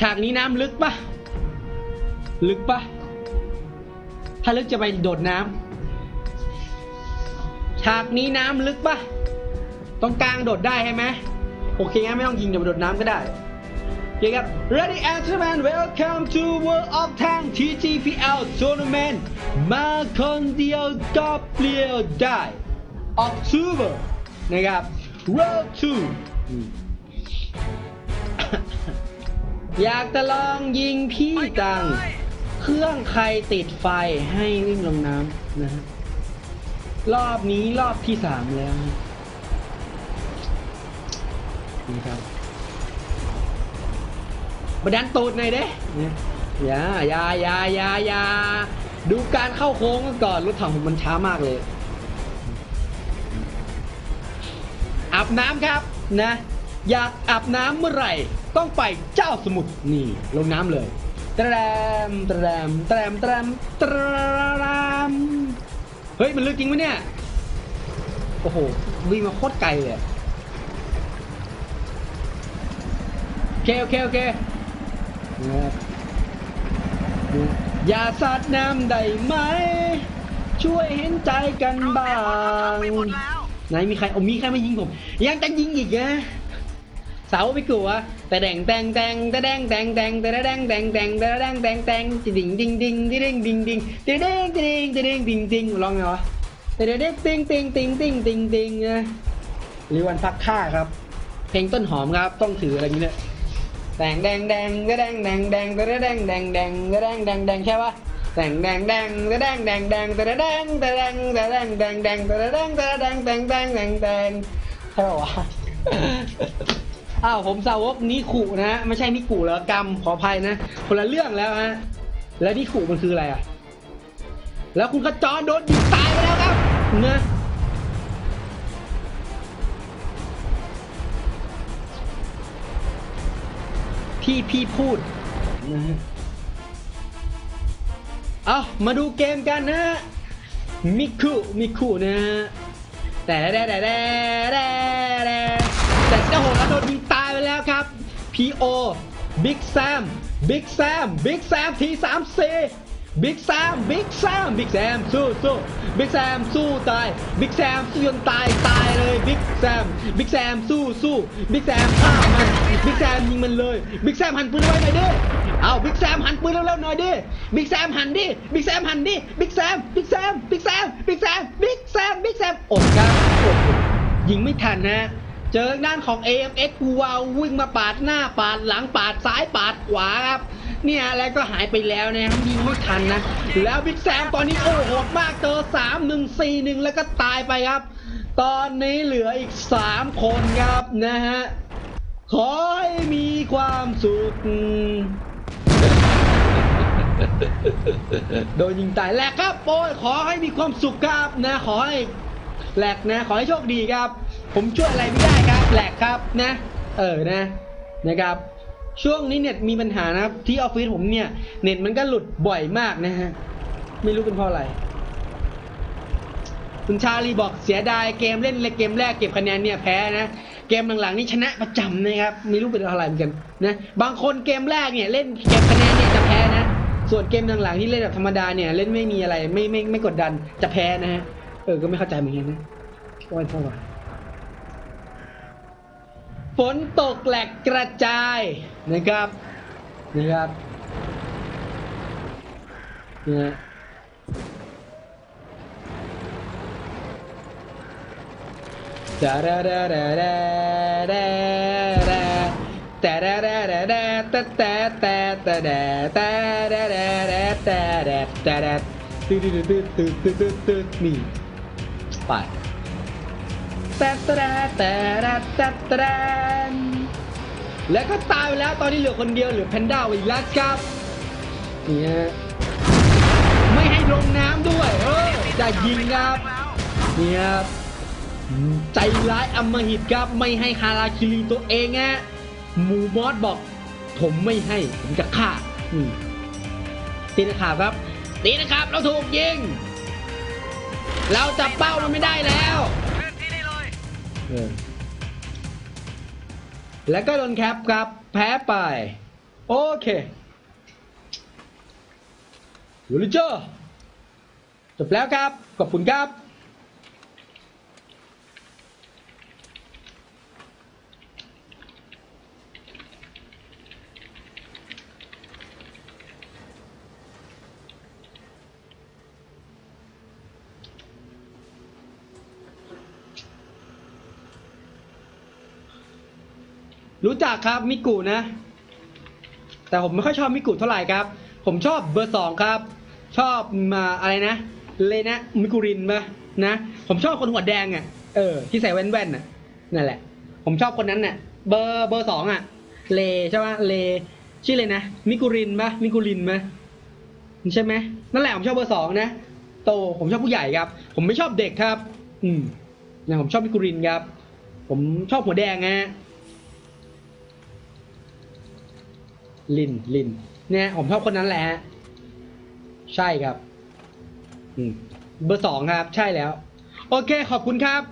ฉากนี้น้ำลึกปะลึกปะถ้าลึกจะไปโดดน้ำฉากนี้น้ำลึกปะตรงกลางโดดได้ใช่ไหมโอเคงั้นไม่ต้องยิงเดี๋ยวไปโดดน้ำก็ได้โอเคครับ Ready and gentlemen welcome to World of Tank TGPL Tournament มาคนเดียวก็เปลี่ยวได้ October นะครับ World 2 อยากจะลองยิงพี่ตัง เครื่องใครติดไฟให้วิ่งลงน้ำนะฮะรอบนี้รอบที่สามแล้วนะนี่ครับมาดันตูดหน่อยเด้เนี่ยอย่าอย่าอย่าอย่าอย่าดูการเข้าโค้งก่อนรถถังผมมันช้ามากเลยอาบน้ำครับนะ อยากอาบน้ำเมื่อไหร่ ต้องไปเจ้าสมุทรนี่ลงน้ำเลยตะแรมตะแรมตะแรมตะแรมตะแรมเฮ้ย มันลึกจริงไหมเนี่ย โอ้โห วิ่งมาโคตรไกลเลยอะโอเค โอเค โอเคนะครับอย่าสาดน้ำได้ไหม ช่วยเห็นใจกันบ้าง ไหนมีใครเอามีใครมายิงผม ยังจะยิงอีกนะ เสาไม่กลัวแต่แดงแดงแดงแต่แดงแดงแดงแต่แดงแดงแดงแต่แดงแดงแดงจิงจิงจิงจิงจิเด้งจิงจิงดิเงจิงดิเงจิงจิงลองไงวะแต่เด็กติงติงติงติงติงติงนะหรือวันพักค่าครับ เพลงต้นหอมครับต้องถืออะไรอย่างเงี้ยแดงแดงแดงแตงแดงแดงแดงก็แดงแดงแดงแตงแดงแดงแดงใช่ปะแดงแดงแดงแตงแดงแดงแดงแต่แดงแต่แดงแต่แดงแดงแดงแต่แดงแต่แดงแดงแดงแดงใช่ปะวะ อ้าวผมสาวกนิคุนะฮะไม่ใช่นิคุแล้วกรรมขออภัยนะคนละเรื่องแล้วฮะแล้วนิคุมันคืออะไรอะ แล้วคุณขจรโดนยิงตายไปแล้วครับนะที่พี่พูดนะฮะเอามาดูเกมกันนะฮะมิคุมิคุนะฮะแต่แต่แต่แต่แต่แต่แต่เจ้าโหดแล้วโดนยิง พีโอบิ๊กแซมบิ๊กแซมบิ๊กแซมทีสามเซบิ๊กแซมบิ๊กแซมบิ๊กแซมสู้สู้บิ๊กแซมสู้ตายบิ๊กแซมสู้จนตายตายเลยบิ๊กแซมบิ๊กแซมสู้สู้บิ๊กแซมฆ่ามันบิ๊กแซมยิงมันเลยบิ๊กแซมหันปืนไว้หน่อยดิเอาบิ๊กแซมหันปืนเร็วๆหน่อยดิบิ๊กแซมหันดิบิ๊กแซมหันดิบิ๊กแซมบิ๊กแซมบิ๊กแซมบิ๊กแซมบิ๊กแซมบิ๊กแซมอดครับยิงไม่ทันนะ เจอด้านของ AMX กูวาววิ่งมาปาดหน้าปาดหลังปาดซ้ายปาดขวาครับเนี่ยแล้วก็หายไปแล้วนะครับยิงไม่ทันนะ แล้วบิ๊กแซมตอนนี้โอ้โหดมากเจอ3 1 4 1แล้วก็ตายไปครับ ตอนนี้เหลืออีก3คนครับนะฮะขอให้มีความสุขโดนยิงตายแหลกครับโอ้ยขอให้มีความสุขครับนะขอให้แหลกนะขอให้โชคดีครับ ผมช่วยอะไรไม่ได้ครับแหลกครับนะ เออนะนะครับ ช่วงนี้เน็ตมีปัญหานะครับ ที่ออฟฟิศผมเนี่ยเน็ตมันก็หลุดบ่อยมากนะฮะไม่รู้เป็นเพราะอะไรคุณชาลีบอกเสียดายเกมเล่นเลยเกมแรกเก็บคะแนนเนี่ยแพ้นะเกมหลังๆนี่ชนะประจำนะครับไม่รู้เป็นอะไรเหมือนกันนะบางคนเกมแรกเนี่ยเล่นเก็บคะแนนเนี่ยจะแพ้นะ ส่วนเกมหลังๆที่เล่นแบบธรรมดาเนี่ยเล่นไม่มีอะไรไม่ไม่ไม่กดดันจะแพ้นะฮะเออก็ไม่เข้าใจเหมือนกันนะว่าเพราะว่า ฝนตกแหลกกระจายนะครับนะครับเนี่ยดาดาดาดาดาดาดาแต่ดาดาดาดาแต่แต่แต่แต่ดาแต่ดาดาดาแต่ดาแต่ดาตึ๊ดตึ๊ดตึ๊ดตึ๊ดตึ๊ดตึ๊ดนี่ไปแต่แต่แต่แต่แต่แล้วก็ตายไปแล้วตอนนี้เหลือคนเดียวเหลือแพนด้าอีกแล้วครับเนี่ยไม่ให้ลงน้ำด้วย เออจะยิงครับเนี่ยใจร้ายอมหิตครับไม่ให้ฮาราคิรีตัวเองฮะหมูมอสบอก ผมไม่ให้ผมจะฆ่าตีนะครับครับตีนะครับ เราถูกยิง เราจับเป้ามันไม่ได้แล้ว แล้วก็โดนแคปครับ แพ้ไป โอเคยูริเจอร์จบแล้วครับ ขอบคุณครับ รู้จักครับมิกุนะ แต่ผมไม่ค่อยชอบมิกุเท่าไหร่ครับ ผมชอบเบอร์สองครับ ชอบมาอะไรนะเลนะมิกุรินปะนะ ผมชอบคนหัวแดงอะเออที่ใส่แว่นๆน่ะนั่นแหละ ผมชอบคนนั้นน่ะ เบอร์เบอร์สองอะ เลใช่ปะเล ชื่อเลยนะมิกุรินปะมิกุรินปะใช่ไหมนั่นแหละผมชอบเบอร์สองนะโตผมชอบผู้ใหญ่ครับ ผมไม่ชอบเด็กครับ อืมอย่างผมชอบมิกุรินครับ ผมชอบหัวแดงฮะ ลินลินเนี่ยผมชอบคนนั้นแหละฮะใช่ครับอืมเบอร์สองครับ ใช่แล้ว โอเคขอบคุณครับ